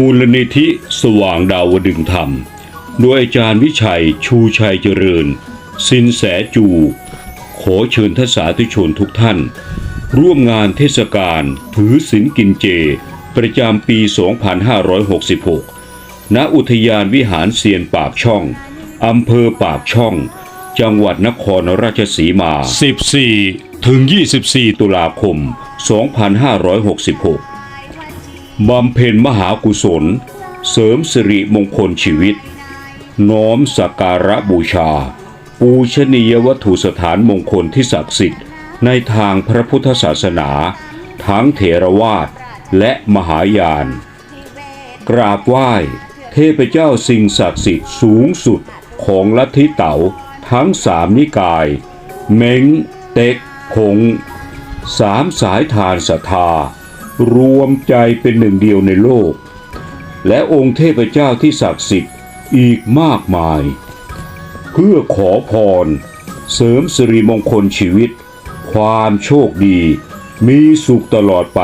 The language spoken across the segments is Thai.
มูลนิธิสว่างดาวดึงธรรม โดยอาจารย์วิชัยชูชัยเจริญ สินแสจู ขอเชิญทศาธุชนทุกท่าน ร่วมงานเทศกาลถือศีลกินเจ ประจำปี 2566 ณ อุทยานวิหารเซียนปากช่อง อำเภอปากช่อง จังหวัดนครราชสีมา 14 ถึง 24 ตุลาคม 2566 บำเพ็ญมหากุศล เสริมสิริมงคลชีวิต น้อมสักการะบูชา ปูชนียวัตถุสถานมงคลที่ศักดิ์สิทธิ์ ในทางพระพุทธศาสนา ทั้งเถรวาทและมหายาน กราบไหว้ เทพเจ้าสิ่งศักดิ์สิทธิ์สูงสุดของลัทธิเต๋าทั้งสามนิกาย เม้ง เต็กคงสามสายทานศรัทธา รวมใจเป็นหนึ่งเดียวในโลก และองค์เทพเจ้าที่ศักดิ์สิทธิ์อีกมากมาย เพื่อขอพร เสริมสิริมงคลชีวิต ความโชคดี มีสุขตลอดไป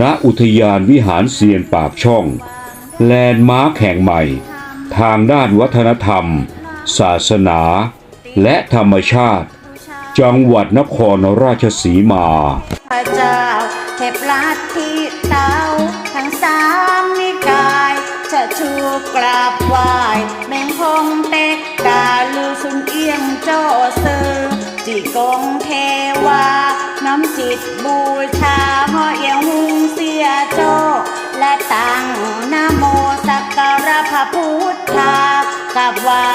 ณอุทยานวิหารเซียนปากช่อง แลนด์มาร์คแห่งใหม่ ทางด้านวัฒนธรรม ศาสนา และธรรมชาติ จังหวัดนครราชสีมา พระเจ้าเทพลัทธิเตาทั้งสามนิกายจะชูกราบไหว้แมงพงเต็กกาลือสุนเอียงโจซือจีกงเทวา น้ำจิตบูชาห่อเอียงหุงเสียโจ และตั้งนะโมสักการะพระพุทธากับไหว้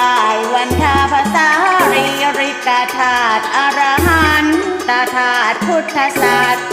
าธาตุอรหันตธาตุพุทธศาสตร์